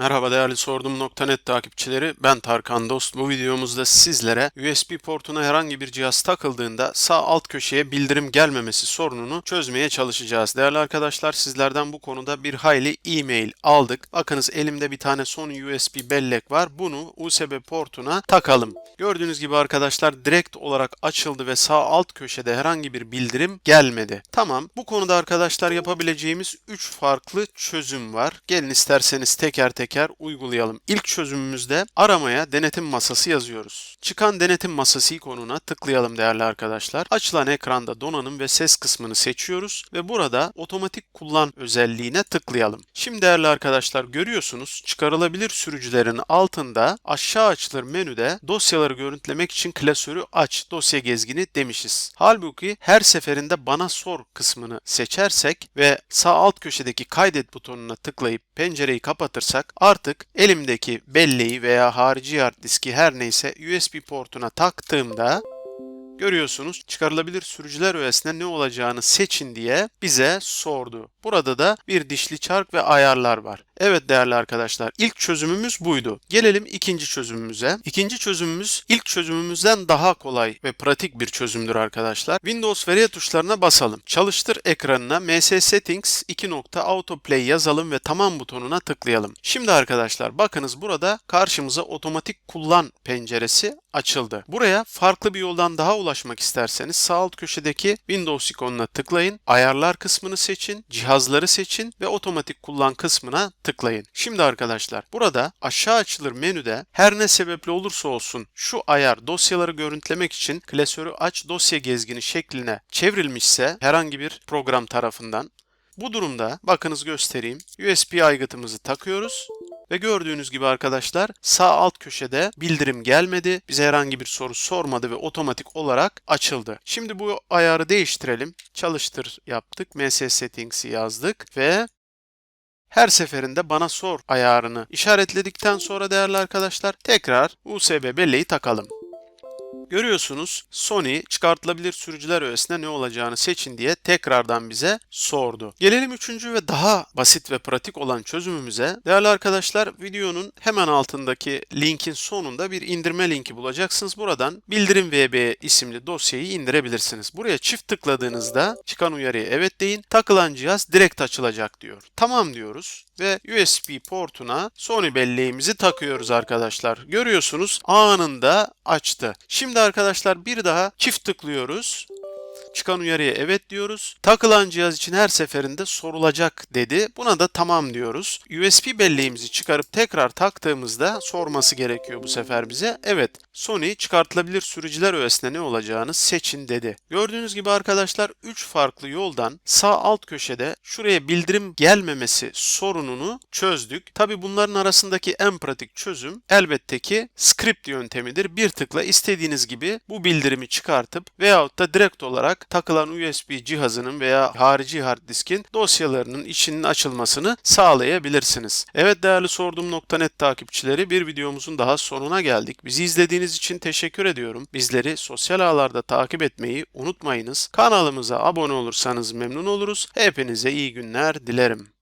Merhaba değerli sordum.net takipçileri ben Tarkan Dost. Bu videomuzda sizlere USB portuna herhangi bir cihaz takıldığında sağ alt köşeye bildirim gelmemesi sorununu çözmeye çalışacağız. Değerli arkadaşlar sizlerden bu konuda bir hayli e-mail aldık. Bakınız elimde bir tane Sony USB bellek var. Bunu USB portuna takalım. Gördüğünüz gibi arkadaşlar direkt olarak açıldı ve sağ alt köşede herhangi bir bildirim gelmedi. Tamam bu konuda arkadaşlar yapabileceğimiz 3 farklı çözüm var. Gelin isterseniz teker teker uygulayalım. İlk çözümümüzde aramaya denetim masası yazıyoruz. Çıkan denetim masası ikonuna tıklayalım değerli arkadaşlar. Açılan ekranda donanım ve ses kısmını seçiyoruz ve burada otomatik kullan özelliğine tıklayalım. Şimdi değerli arkadaşlar görüyorsunuz çıkarılabilir sürücülerin altında aşağı açılır menüde dosyaları görüntülemek için klasörü aç dosya gezgini demişiz. Halbuki her seferinde bana sor kısmını seçersek ve sağ alt köşedeki kaydet butonuna tıklayıp pencereyi kapatırsak artık elimdeki belleği veya harici hard diski her neyse USB portuna taktığımda görüyorsunuz çıkarılabilir sürücüler öğesine ne olacağını seçin diye bize sordu. Burada da bir dişli çark ve ayarlar var. Evet değerli arkadaşlar ilk çözümümüz buydu. Gelelim ikinci çözümümüze. İkinci çözümümüz ilk çözümümüzden daha kolay ve pratik bir çözümdür arkadaşlar. Windows veri tuşlarına basalım. Çalıştır ekranına MS Settings 2. Autoplay yazalım ve tamam butonuna tıklayalım. Şimdi arkadaşlar bakınız burada karşımıza otomatik kullan penceresi açıldı. Buraya farklı bir yoldan daha ulaşmak isterseniz sağ alt köşedeki Windows ikonuna tıklayın. Ayarlar kısmını seçin, cihazları seçin ve otomatik kullan kısmına tıklayın. Şimdi arkadaşlar burada aşağı açılır menüde her ne sebeple olursa olsun şu ayar dosyaları görüntülemek için klasörü aç dosya gezgini şekline çevrilmişse herhangi bir program tarafından bu durumda bakınız göstereyim. USB aygıtımızı takıyoruz. Ve gördüğünüz gibi arkadaşlar sağ alt köşede bildirim gelmedi. Bize herhangi bir soru sormadı ve otomatik olarak açıldı. Şimdi bu ayarı değiştirelim. Çalıştır yaptık. MS Settings'i yazdık ve her seferinde bana sor ayarını işaretledikten sonra değerli arkadaşlar tekrar USB belleği takalım. Görüyorsunuz Sony çıkartılabilir sürücüler öğesine ne olacağını seçin diye tekrardan bize sordu. Gelelim üçüncü ve daha basit ve pratik olan çözümümüze. Değerli arkadaşlar videonun hemen altındaki linkin sonunda bir indirme linki bulacaksınız. Buradan bildirim VB isimli dosyayı indirebilirsiniz. Buraya çift tıkladığınızda çıkan uyarıya evet deyin. Takılan cihaz direkt açılacak diyor. Tamam diyoruz ve USB portuna Sony belleğimizi takıyoruz arkadaşlar. Görüyorsunuz anında açtı. Şimdi arkadaşlar bir daha çift tıklıyoruz. Çıkan uyarıya evet diyoruz. Takılan cihaz için her seferinde sorulacak dedi. Buna da tamam diyoruz. USB belleğimizi çıkarıp tekrar taktığımızda sorması gerekiyor bu sefer bize. Evet Sony çıkartılabilir sürücüler öğesine ne olacağını seçin dedi. Gördüğünüz gibi arkadaşlar 3 farklı yoldan sağ alt köşede şuraya bildirim gelmemesi sorununu çözdük. Tabi bunların arasındaki en pratik çözüm elbette ki script yöntemidir. Bir tıkla istediğiniz gibi bu bildirimi çıkartıp veyahut da direkt olarak takılan USB cihazının veya harici hard diskin dosyalarının içinin açılmasını sağlayabilirsiniz. Evet değerli sorduğum.net takipçileri bir videomuzun daha sonuna geldik. Bizi izlediğiniz için teşekkür ediyorum. Bizleri sosyal ağlarda takip etmeyi unutmayınız. Kanalımıza abone olursanız memnun oluruz. Hepinize iyi günler dilerim.